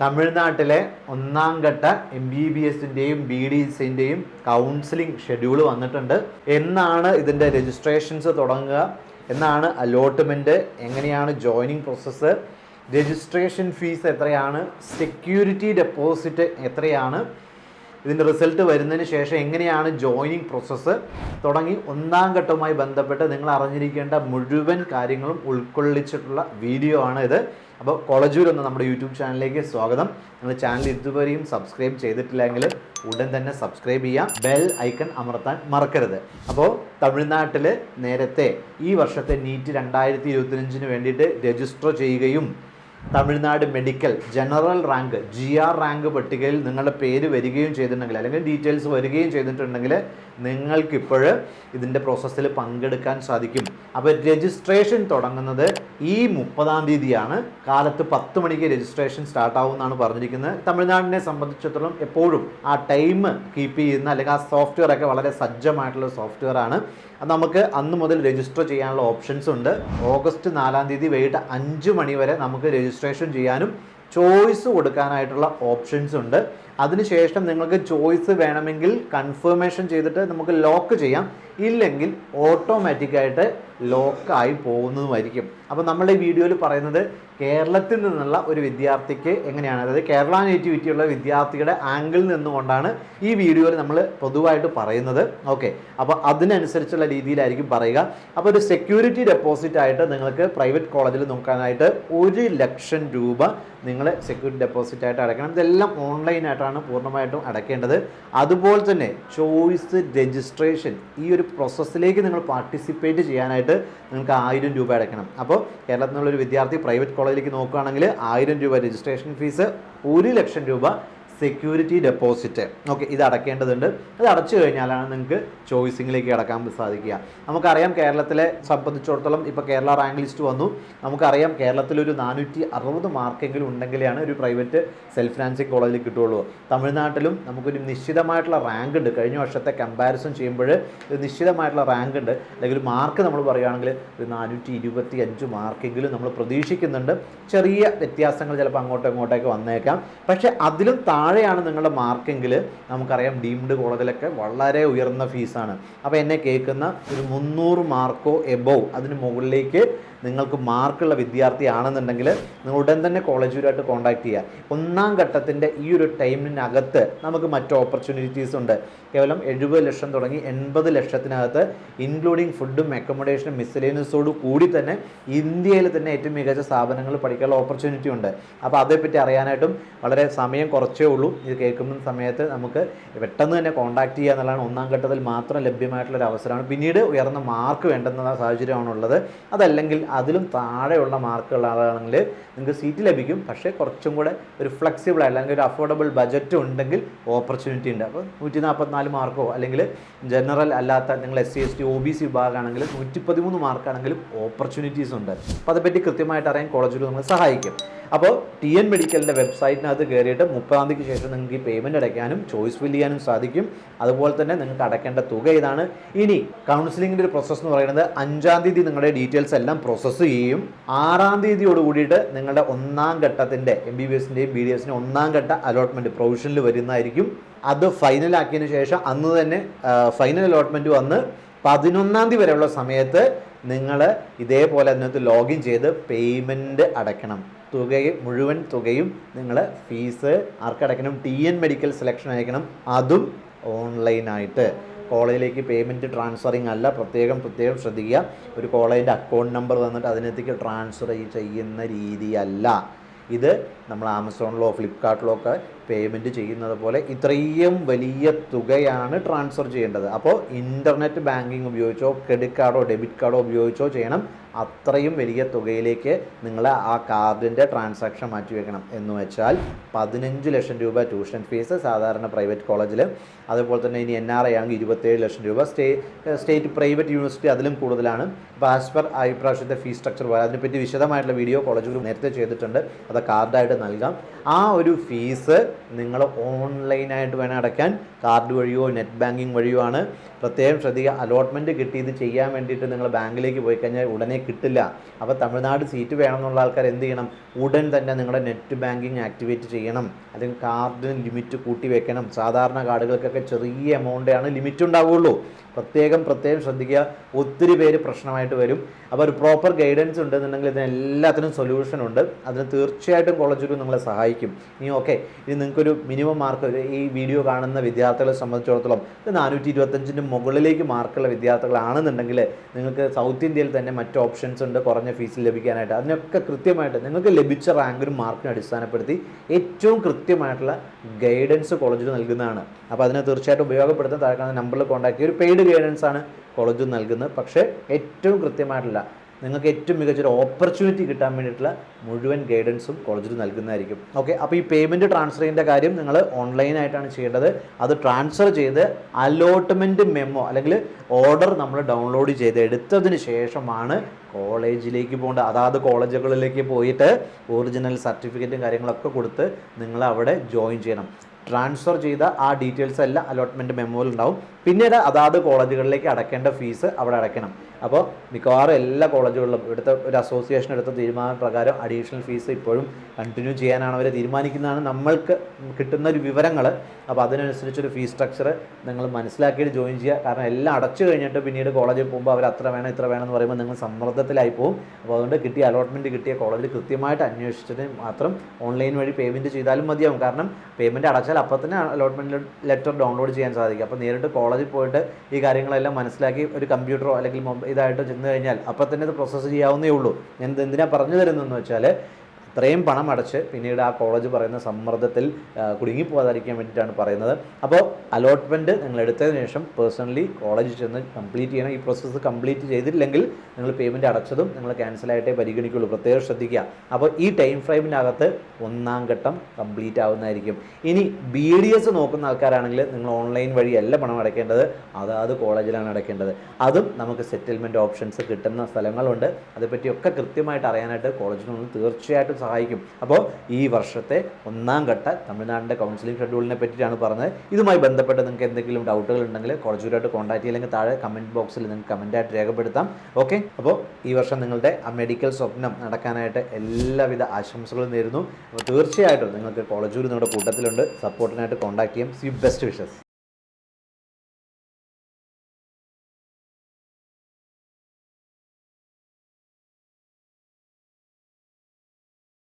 തമിഴ്നാട്ടിലെ ഒന്നാം ഘട്ട എം ബി ബി എസിന്റെയും ബി ഡി എസിന്റെയും കൗൺസിലിംഗ് ഷെഡ്യൂൾ വന്നിട്ടുണ്ട്. എന്നാണ് ഇതിന്റെ രജിസ്ട്രേഷൻസ് തുടങ്ങുക? എന്നാണ് അലോട്ട്മെന്റ് എങ്ങനെയാണ് ജോയിനിങ് പ്രോസസ്സ് രജിസ്ട്രേഷൻ ഫീസ് എത്രയാണ്? സെക്യൂരിറ്റി ഡെപ്പോസിറ്റ് എത്രയാണ്? ഇതിന്റെ റിസൾട്ട് വരുന്നതിന് ശേഷം എങ്ങനെയാണ് ജോയിനിങ് പ്രോസസ്സ് തുടങ്ങി ഒന്നാം ഘട്ടവുമായി ബന്ധപ്പെട്ട് നിങ്ങൾ അറിഞ്ഞിരിക്കേണ്ട മുഴുവൻ കാര്യങ്ങളും ഉൾക്കൊള്ളിച്ചിട്ടുള്ള വീഡിയോ ആണ് ഇത്. അപ്പോൾ കോളേജൂർ എന്ന നമ്മുടെ യൂട്യൂബ് ചാനലിലേക്ക് സ്വാഗതം. നിങ്ങൾ ചാനൽ ഇതുവരെയും സബ്സ്ക്രൈബ് ചെയ്തിട്ടില്ലെങ്കിൽ ഉടൻ തന്നെ സബ്സ്ക്രൈബ് ചെയ്യാം. ബെൽ ഐക്കൺ അമർത്താൻ മറക്കരുത്. അപ്പോൾ തമിഴ്നാട്ടിൽ നേരത്തെ ഈ വർഷത്തെ നീറ്റ് രണ്ടായിരത്തി ഇരുപത്തിയഞ്ചിന് വേണ്ടിയിട്ട് രജിസ്റ്റർ ചെയ്യുകയും Tamil Nadu medical general rank G R rank പട്ടികയിൽ നിങ്ങളുടെ പേര് വരികയും ചെയ്തിട്ടുണ്ടെങ്കിൽ അല്ലെങ്കിൽ ഡീറ്റെയിൽസ് വരികയും ചെയ്തിട്ടുണ്ടെങ്കിൽ നിങ്ങൾക്കിപ്പോൾ ഇതിന്റെ പ്രോസസ്സിൽ പങ്കെടുക്കാൻ സാധിക്കും. അപ്പോൾ രജിസ്ട്രേഷൻ തുടങ്ങുന്നത് ഈ മുപ്പതാം തീയതിയാണ്. കാലത്ത് പത്ത് മണിക്ക് രജിസ്ട്രേഷൻ സ്റ്റാർട്ടാവും എന്നാണ് പറഞ്ഞിരിക്കുന്നത്. തമിഴ്നാടിനെ സംബന്ധിച്ചിടത്തോളം എപ്പോഴും ആ ടൈം കീപ്പ് ചെയ്യുന്ന അല്ലെങ്കിൽ ആ സോഫ്റ്റ്വെയർ ഒക്കെ വളരെ സജ്ജമായിട്ടുള്ള സോഫ്റ്റ്വെയർ ആണ്. അത് നമുക്ക് അന്ന് മുതൽ രജിസ്റ്റർ ചെയ്യാനുള്ള ഓപ്ഷൻസ് ഉണ്ട്. ഓഗസ്റ്റ് നാലാം തീയതി വൈകിട്ട് അഞ്ച് മണി വരെ നമുക്ക് രജിസ്ട്രേഷൻ ചെയ്യാനും ചോയ്സ് കൊടുക്കാനായിട്ടുള്ള ഓപ്ഷൻസ് ഉണ്ട്. അതിനുശേഷം നിങ്ങൾക്ക് ചോയ്സ് വേണമെങ്കിൽ കൺഫർമേഷൻ ചെയ്തിട്ട് നമുക്ക് ലോക്ക് ചെയ്യാം. ഇല്ലെങ്കിൽ ഓട്ടോമാറ്റിക്കായിട്ട് ലോക്കായി പോകുന്നതുമായിരിക്കും. അപ്പോൾ നമ്മൾ ഈ വീഡിയോയിൽ പറയുന്നത് കേരളത്തിൽ നിന്നുള്ള ഒരു വിദ്യാർത്ഥിക്ക് എങ്ങനെയാണ്? അതായത് കേരള നേറ്റിവിറ്റിയുള്ള വിദ്യാർത്ഥിയുടെ ആംഗിളിൽ നിന്നുകൊണ്ടാണ് ഈ വീഡിയോയിൽ നമ്മൾ പൊതുവായിട്ട് പറയുന്നത്. ഓക്കെ. അപ്പോൾ അതിനനുസരിച്ചുള്ള രീതിയിലായിരിക്കും പറയുക. അപ്പോൾ ഒരു സെക്യൂരിറ്റി ഡെപ്പോസിറ്റ് ആയിട്ട് നിങ്ങൾക്ക് പ്രൈവറ്റ് കോളേജിൽ നോക്കാനായിട്ട് ഒരു ലക്ഷം രൂപ നിങ്ങൾ സെക്യൂരിറ്റി ഡെപ്പോസിറ്റ് ആയിട്ട് അടയ്ക്കണം. ഇതെല്ലാം ഓൺലൈനായിട്ടാണ് പൂർണമായിട്ടും അടയ്ക്കേണ്ടത്. അതുപോലെ തന്നെ ചോയ്സ് രജിസ്ട്രേഷൻ ഈ ഒരു പ്രോസസ്സിലേക്ക് നിങ്ങൾ പാർട്ടിസിപ്പേറ്റ് ചെയ്യാനായിട്ട് നിങ്ങൾക്ക് ആയിരം രൂപ അടയ്ക്കണം. അപ്പോൾ കേരളത്തിൽ നിന്നുള്ളൊരു വിദ്യാർത്ഥി പ്രൈവറ്റ് കോളേജിലേക്ക് നോക്കുകയാണെങ്കിൽ ആയിരം രൂപ രജിസ്ട്രേഷൻ ഫീസ് ഒരു ലക്ഷം രൂപ സെക്യൂരിറ്റി ഡെപ്പോസിറ്റ് ഓക്കെ ഇത് അടയ്ക്കേണ്ടതുണ്ട് ഇത് അടച്ചു കഴിഞ്ഞാലാണ് നിങ്ങൾക്ക് ചോയ്സിങ്ങിലേക്ക് അടക്കാൻ സാധിക്കുക. നമുക്കറിയാം കേരളത്തിലെ സംബന്ധിച്ചിടത്തോളം ഇപ്പോൾ കേരള റാങ്ക് ലിസ്റ്റ് വന്നു. നമുക്കറിയാം കേരളത്തിലൊരു നാനൂറ്റി അറുപത് മാർക്കെങ്കിലും ഉണ്ടെങ്കിലാണ് ഒരു പ്രൈവറ്റ് സെൽഫ് ഫിനാൻസിങ് കോളേജിൽ കിട്ടുള്ളൂ തമിഴ്നാട്ടിലും നമുക്കൊരു നിശ്ചിതമായിട്ടുള്ള റാങ്ക് ഉണ്ട്. കഴിഞ്ഞ വർഷത്തെ കമ്പാരിസൺ ചെയ്യുമ്പോൾ ഒരു നിശ്ചിതമായിട്ടുള്ള റാങ്ക് ഉണ്ട്. അല്ലെങ്കിൽ ഒരു മാർക്ക് നമ്മൾ പറയുകയാണെങ്കിൽ ഒരു നാനൂറ്റി ഇരുപത്തി അഞ്ച് മാർക്കെങ്കിലും നമ്മൾ പ്രതീക്ഷിക്കുന്നുണ്ട്. ചെറിയ വ്യത്യാസങ്ങൾ ചിലപ്പോൾ അങ്ങോട്ടും ഇങ്ങോട്ടേക്ക് വന്നേക്കാം. പക്ഷേ അതിലും താഴെയാണ് നിങ്ങളുടെ മാർക്കെങ്കിൽ നമുക്കറിയാം ഡീംഡ് കോളേജിലൊക്കെ വളരെ ഉയർന്ന ഫീസാണ്. അപ്പോൾ എന്നെ കേൾക്കുന്ന ഒരു മുന്നൂറ് മാർക്കോ എബോവ് അതിന് മുകളിലേക്ക് നിങ്ങൾക്ക് മാർക്കുള്ള വിദ്യാർത്ഥി ആണെന്നുണ്ടെങ്കിൽ നിങ്ങൾ ഉടൻ തന്നെ കോളേജുമായിട്ട് കോൺടാക്ട് ചെയ്യുക ഒന്നാം ഘട്ടത്തിന്റെ ഈ ഒരു ടൈമിനകത്ത് നമുക്ക് മറ്റു ഓപ്പർച്യൂണിറ്റീസ് ഉണ്ട്. കേവലം എഴുപത് ലക്ഷം തുടങ്ങി എൺപത് ലക്ഷത്തിനകത്ത് ഇൻക്ലൂഡിങ് ഫുഡും അക്കോമഡേഷനും മിസ്സലേനിയസോട് കൂടി തന്നെ ഇന്ത്യയിൽ തന്നെ ഏറ്റവും മികച്ച സ്ഥാപനങ്ങൾ പഠിക്കാനുള്ള ഓപ്പർച്യൂണിറ്റി ഉണ്ട്. അപ്പോൾ അതേപ്പറ്റി അറിയാനായിട്ടും വളരെ സമയം കുറച്ചേ ഉള്ളൂ. ഇത് കേൾക്കുന്ന സമയത്ത് നമുക്ക് പെട്ടെന്ന് തന്നെ കോൺടാക്ട് ചെയ്യുക എന്നുള്ളതാണ് ഒന്നാം ഘട്ടത്തിൽ മാത്രം ലഭ്യമായിട്ടുള്ള ഒരു അവസരമാണ്. പിന്നീട് ഉയർന്ന മാർക്ക് വേണ്ടുന്ന സാഹചര്യമാണുള്ളത്. അതല്ലെങ്കിൽ അതിലും താഴെയുള്ള മാർക്കുകളാണെങ്കിൽ നിങ്ങൾക്ക് സീറ്റ് ലഭിക്കും. പക്ഷേ കുറച്ചും കൂടെ ഒരു ഫ്ലെക്സിബിൾ അല്ലെങ്കിൽ ഒരു അഫോർഡബിൾ ബജറ്റ് ഉണ്ടെങ്കിൽ ഓപ്പർച്യൂണിറ്റി ഉണ്ട്. അപ്പോൾ നൂറ്റി നാൽപ്പത്തിനാല് മാർക്കോ അല്ലെങ്കിൽ ജനറൽ അല്ലാത്ത നിങ്ങൾ S C S T O B C വിഭാഗമാണെങ്കിൽ നൂറ്റി പതിമൂന്ന് മാർക്കാണെങ്കിലും ഓപ്പർച്യൂണിറ്റീസ് ഉണ്ട്. അപ്പോൾ അതേപ്പറ്റി കൃത്യമായിട്ട് അറിയാൻ കോളേജിൽ നമ്മൾ സഹായിക്കും. അപ്പോൾ ടി എൻ മെഡിക്കലിന്റെ വെബ്സൈറ്റിനകത്ത് കയറിയിട്ട് മുപ്പതാം തീയതിക്ക് ശേഷം നിങ്ങൾക്ക് ഈ പേയ്മെന്റ് അടയ്ക്കാനും ചോയ്സ് ഫിൽ ചെയ്യാനും സാധിക്കും. അതുപോലെ തന്നെ നിങ്ങൾക്ക് അടയ്ക്കേണ്ട തുക ഇതാണ് ഇനി കൗൺസിലിങ്ങിന്റെ ഒരു പ്രോസസ്സ് എന്ന് പറയുന്നത് അഞ്ചാം തീയതി നിങ്ങളുടെ ഡീറ്റെയിൽസ് എല്ലാം പ്രോസസ്സ് ചെയ്യും. ആറാം തീയതിയോട് കൂടിയിട്ട് നിങ്ങളുടെ ഒന്നാം ഘട്ടത്തിന്റെ എം ബി ബി എസിന്റെയും ബി ഡി എസിന്റെ ഒന്നാം ഘട്ട അലോട്ട്മെന്റ് പ്രൊവിഷനിൽ വരുന്നതായിരിക്കും. അത് ഫൈനലാക്കിയതിന് ശേഷം അന്ന് തന്നെ ഫൈനൽ അലോട്ട്മെന്റ് വന്ന് പതിനൊന്നാം തീയതി വരെയുള്ള സമയത്ത് നിങ്ങൾ ഇതേപോലെ അതിനകത്ത് ലോഗിൻ ചെയ്ത് പേയ്മെന്റ് അടയ്ക്കണം. തുകയും മുഴുവൻ തുകയും നിങ്ങൾ ഫീസ് ആർക്കടയ്ക്കണം? ടി എൻ മെഡിക്കൽ സെലക്ഷൻ അയക്കണം. അതും ഓൺലൈനായിട്ട് കോളേജിലേക്ക് പേയ്മെന്റ് ട്രാൻസ്ഫറിങ് അല്ല. പ്രത്യേകം പ്രത്യേകം ശ്രദ്ധിക്കുക. ഒരു കോളേജിന്റെ അക്കൗണ്ട് നമ്പർ തന്നിട്ട് അതിനകത്തേക്ക് ട്രാൻസ്ഫർ ചെയ്യുന്ന രീതിയല്ല. ഇത് നമ്മൾ ആമസോണിലോ ഫ്ലിപ്കാർട്ടിലോ ഒക്കെ പേയ്മെന്റ് ചെയ്യുന്നത് പോലെ ഇത്രയും വലിയ തുകയാണ് ട്രാൻസ്ഫർ ചെയ്യേണ്ടത്. അപ്പോൾ ഇന്റർനെറ്റ് ബാങ്കിങ് ഉപയോഗിച്ചോ ക്രെഡിറ്റ് കാർഡോ ഡെബിറ്റ് കാർഡോ ഉപയോഗിച്ചോ ചെയ്യണം. അത്രയും വലിയ തുകയിലേക്ക് നിങ്ങൾ ആ കാർഡിന്റെ ട്രാൻസാക്ഷൻ മാറ്റി വെക്കണം. എന്ന് വെച്ചാൽ പതിനഞ്ച് ലക്ഷം രൂപ ട്യൂഷൻ ഫീസ് സാധാരണ പ്രൈവറ്റ് കോളേജിൽ അതുപോലെ തന്നെ ഇനി എൻ ആർ ഐ ആണെങ്കിൽ ഇരുപത്തേഴ് ലക്ഷം രൂപ. സ്റ്റേ സ്റ്റേറ്റ് പ്രൈവറ്റ് യൂണിവേഴ്സിറ്റി അതിലും കൂടുതലാണ്. അപ്പോൾ ആസ് പെർ ഈ പ്രാവശ്യത്തെ ഫീസ് സ്ട്രക്ചർ അതിനെപ്പറ്റി വിശദമായിട്ടുള്ള വീഡിയോ കോളേജുകൾ നേരത്തെ ചെയ്തിട്ടുണ്ട്. അത് കാർഡായിട്ട് നൽകാം. ആ ഒരു ഫീസ് നിങ്ങൾ ഓൺലൈനായിട്ട് വേണം അടയ്ക്കാൻ. കാർഡ് വഴിയോ നെറ്റ് ബാങ്കിങ് വഴിയോ ആണ്. പ്രത്യേകം ശ്രദ്ധിക്കുക അലോട്ട്മെന്റ് കിട്ടി ഇത് ചെയ്യാൻ വേണ്ടിയിട്ട് നിങ്ങൾ ബാങ്കിലേക്ക് പോയി കഴിഞ്ഞാൽ ഉടനെ കിട്ടില്ല. അപ്പോൾ തമിഴ്നാട് സീറ്റ് വേണമെന്നുള്ള ആൾക്കാർ എന്ത് ചെയ്യണം? ഉടൻ തന്നെ നിങ്ങളുടെ നെറ്റ് ബാങ്കിങ് ആക്ടിവേറ്റ് ചെയ്യണം. അല്ലെങ്കിൽ കാർഡിന് ലിമിറ്റ് കൂട്ടി വെക്കണം. സാധാരണ കാർഡുകൾക്കൊക്കെ ചെറിയ എമൗണ്ടാണ് ലിമിറ്റ് ഉണ്ടാവുകയുള്ളൂ പ്രത്യേകം പ്രത്യേകം ശ്രദ്ധിക്കുക. ഒത്തിരി പേര് പ്രശ്നമായിട്ട് വരും. അപ്പോൾ ഒരു പ്രോപ്പർ ഗൈഡൻസ് ഉണ്ടെന്നുണ്ടെങ്കിൽ ഇതിനെല്ലാത്തിനും സൊല്യൂഷൻ ഉണ്ട്. അതിന് തീർച്ചയായിട്ടും കോളേജ് ഒരു നിങ്ങളെ സഹായിക്കും. ഇനി ഓക്കെ ഇനി നിങ്ങൾക്കൊരു മിനിമം മാർക്ക് ഈ വീഡിയോ കാണുന്ന വിദ്യാർത്ഥികളെ സംബന്ധിച്ചിടത്തോളം ഇത് നാനൂറ്റി ഇരുപത്തഞ്ചിന്റെ മുകളിലേക്ക് മാർക്കുള്ള വിദ്യാർത്ഥികളാണെന്നുണ്ടെങ്കിൽ നിങ്ങൾക്ക് സൗത്ത് ഇന്ത്യയിൽ തന്നെ മറ്റ് ഓപ്ഷൻസ് ഉണ്ട് കുറഞ്ഞ ഫീസിൽ ലഭിക്കാനായിട്ട്. അതിനൊക്കെ കൃത്യമായിട്ട് നിങ്ങൾക്ക് ലഭിച്ച റാങ്കിനും മാർക്കിനും അടിസ്ഥാനപ്പെടുത്തി ഏറ്റവും കൃത്യമായിട്ടുള്ള ഗൈഡൻസ് കോളേജിൽ നൽകുന്നതാണ്. അപ്പോൾ അതിനെ തീർച്ചയായിട്ടും ഉപയോഗപ്പെടുത്താൻ താഴെ നമ്പറിൽ കോൺടാക്ട് ചെയ്യുക ഒരു പെയ്ഡ് ഗൈഡൻസ് ആണ് കോളേജ് നൽകുന്നത്. പക്ഷേ ഏറ്റവും കൃത്യമായിട്ടുള്ള നിങ്ങൾക്ക് ഏറ്റവും മികച്ചൊരു ഓപ്പർച്യൂണിറ്റി കിട്ടാൻ വേണ്ടിയിട്ടുള്ള മുഴുവൻ ഗൈഡൻസും കോളേജിൽ നൽകുന്നതായിരിക്കും. ഓക്കെ അപ്പോൾ ഈ പേയ്മെന്റ് ചെയ്യേണ്ട കാര്യം നിങ്ങൾ ഓൺലൈനായിട്ടാണ് ചെയ്യേണ്ടത്. അത് ട്രാൻസ്ഫർ ചെയ്ത് അലോട്ട്മെന്റ് മെമ്മോ അല്ലെങ്കിൽ ഓർഡർ നമ്മൾ ഡൗൺലോഡ് ചെയ്ത് എടുത്തതിന് ശേഷമാണ് കോളേജിലേക്ക് പോകേണ്ടത്. അതാത് കോളേജുകളിലേക്ക് പോയിട്ട് ഒറിജിനൽ സർട്ടിഫിക്കറ്റും കാര്യങ്ങളൊക്കെ കൊടുത്ത് നിങ്ങൾ അവിടെ ജോയിൻ ചെയ്യണം. ട്രാൻസ്ഫർ ചെയ്ത ആ ഡീറ്റെയിൽസ് എല്ലാം അലോട്ട്മെന്റ് മെമ്മോയിൽ ഉണ്ടാവും. പിന്നീട് അതാത് കോളേജുകളിലേക്ക് അടയ്ക്കേണ്ട ഫീസ് അവിടെ അടയ്ക്കണം. അപ്പോൾ മിക്കവാറും എല്ലാ കോളേജുകളിലും ഇവിടുത്തെ ഒരു അസോസിയേഷൻ എടുത്ത തീരുമാന പ്രകാരം അഡീഷണൽ ഫീസ് ഇപ്പോഴും കണ്ടിന്യൂ ചെയ്യാനാണ് അവർ തീരുമാനിക്കുന്നതാണ് നമ്മൾക്ക് കിട്ടുന്ന ഒരു വിവരങ്ങൾ. അപ്പോൾ അതിനനുസരിച്ചൊരു ഫീസ് സ്ട്രക്ചർ നിങ്ങൾ മനസ്സിലാക്കിയിട്ട് ജോയിൻ ചെയ്യുക. കാരണം എല്ലാം അടച്ചു കഴിഞ്ഞിട്ട് പിന്നീട് കോളേജിൽ പോകുമ്പോൾ അവർ അത്ര വേണം ഇത്ര വേണം എന്ന് പറയുമ്പോൾ നിങ്ങൾ സമ്മർദ്ദത്തിലായി പോകും അപ്പോൾ അതുകൊണ്ട് കിട്ടിയ അലോട്ട്മെന്റ് കിട്ടിയ കോളേജിൽ കൃത്യമായിട്ട് അന്വേഷിച്ചിട്ട് മാത്രം ഓൺലൈൻ വഴി പേയ്മെന്റ് ചെയ്താലും മതിയാവും. കാരണം പേയ്മെന്റ് അടച്ചാൽ അപ്പോൾ തന്നെ അലോട്ട്മെന്റ് ലെറ്റർ ഡൗൺലോഡ് ചെയ്യാൻ സാധിക്കും. അപ്പോൾ നേരിട്ട് കോളേജിൽ പോയിട്ട് ഈ കാര്യങ്ങളെല്ലാം മനസ്സിലാക്കി ഒരു കമ്പ്യൂട്ടറോ അല്ലെങ്കിൽ ഇതായിട്ട് ചെന്ന് കഴിഞ്ഞാൽ അപ്പോൾ തന്നെ ഇത് പ്രോസസ്സ് ചെയ്യാവുന്നേ ഉള്ളൂ. ഞാൻ എന്തിനാണ് എന്തിനാ പറഞ്ഞു തരുന്നതെന്ന് വെച്ചാൽ അത്രയും പണം അടച്ച് പിന്നീട് ആ കോളേജ് പറയുന്ന സമ്മർദ്ദത്തിൽ കുടുങ്ങി കുടുങ്ങിപ്പോകാതിരിക്കാൻ വേണ്ടിയിട്ടാണ് പറയുന്നത്. അപ്പോൾ അലോട്ട്മെന്റ് നിങ്ങൾ എടുത്തതിന് ശേഷം പേഴ്സണലി കോളേജിൽ ചെന്ന് കംപ്ലീറ്റ് ചെയ്യണം. ഈ പ്രോസസ്സ് കംപ്ലീറ്റ് ചെയ്തില്ലെങ്കിൽ നിങ്ങൾ പേയ്മെന്റ് അടച്ചതും നിങ്ങൾ ക്യാൻസലായിട്ടേ പരിഗണിക്കുള്ളൂ. പ്രത്യേകം ശ്രദ്ധിക്കുക. അപ്പോൾ ഈ ടൈം ഫ്രെയിമിനകത്ത് ഒന്നാം ഘട്ടം കംപ്ലീറ്റ് ആവുന്നതായിരിക്കും. ഇനി ബി ഡി എസ് നോക്കുന്ന ആൾക്കാരാണെങ്കിൽ നിങ്ങൾ ഓൺലൈൻ വഴിയല്ല പണം അടയ്ക്കേണ്ടത്. അതാത് കോളേജിലാണ് അടയ്ക്കേണ്ടത്. അതും നമുക്ക് സെറ്റിൽമെന്റ് ഓപ്ഷൻസ് കിട്ടുന്ന സ്ഥലങ്ങളുണ്ട്. അതേപ്പറ്റിയൊക്കെ കൃത്യമായിട്ട് അറിയാനായിട്ട് നിന്ന് തീർച്ചയായിട്ടും സഹായിക്കും. അപ്പോൾ ഈ വർഷത്തെ ഒന്നാം ഘട്ട തമിഴ്നാടിന്റെ കൗൺസിലിംഗ് ഷെഡ്യൂളിനെ പറ്റിയിട്ടാണ് പറഞ്ഞത്. ഇതുമായി ബന്ധപ്പെട്ട് നിങ്ങൾക്ക് എന്തെങ്കിലും ഡൗട്ടുകൾ ഉണ്ടെങ്കിൽ കോളേജുമായിട്ട് കോൺടാക്ട് ചെയ്യില്ലെങ്കിൽ താഴെ കമന്റ് ബോക്സിൽ നിങ്ങൾക്ക് കമന്റായിട്ട് രേഖപ്പെടുത്താം. ഓക്കെ അപ്പോൾ ഈ വർഷം നിങ്ങളുടെ ആ മെഡിക്കൽ സ്വപ്നം നടക്കാനായിട്ട് എല്ലാവിധ ആശംസകളും നേരുന്നു. അപ്പോൾ തീർച്ചയായിട്ടും നിങ്ങൾക്ക് കോളേജൂർ നിങ്ങളുടെ കൂട്ടത്തിലുണ്ട്. സപ്പോർട്ടിനായിട്ട് കോൺടാക്ട് ചെയ്യാം. സി ബെസ്റ്റ് വിഷസ്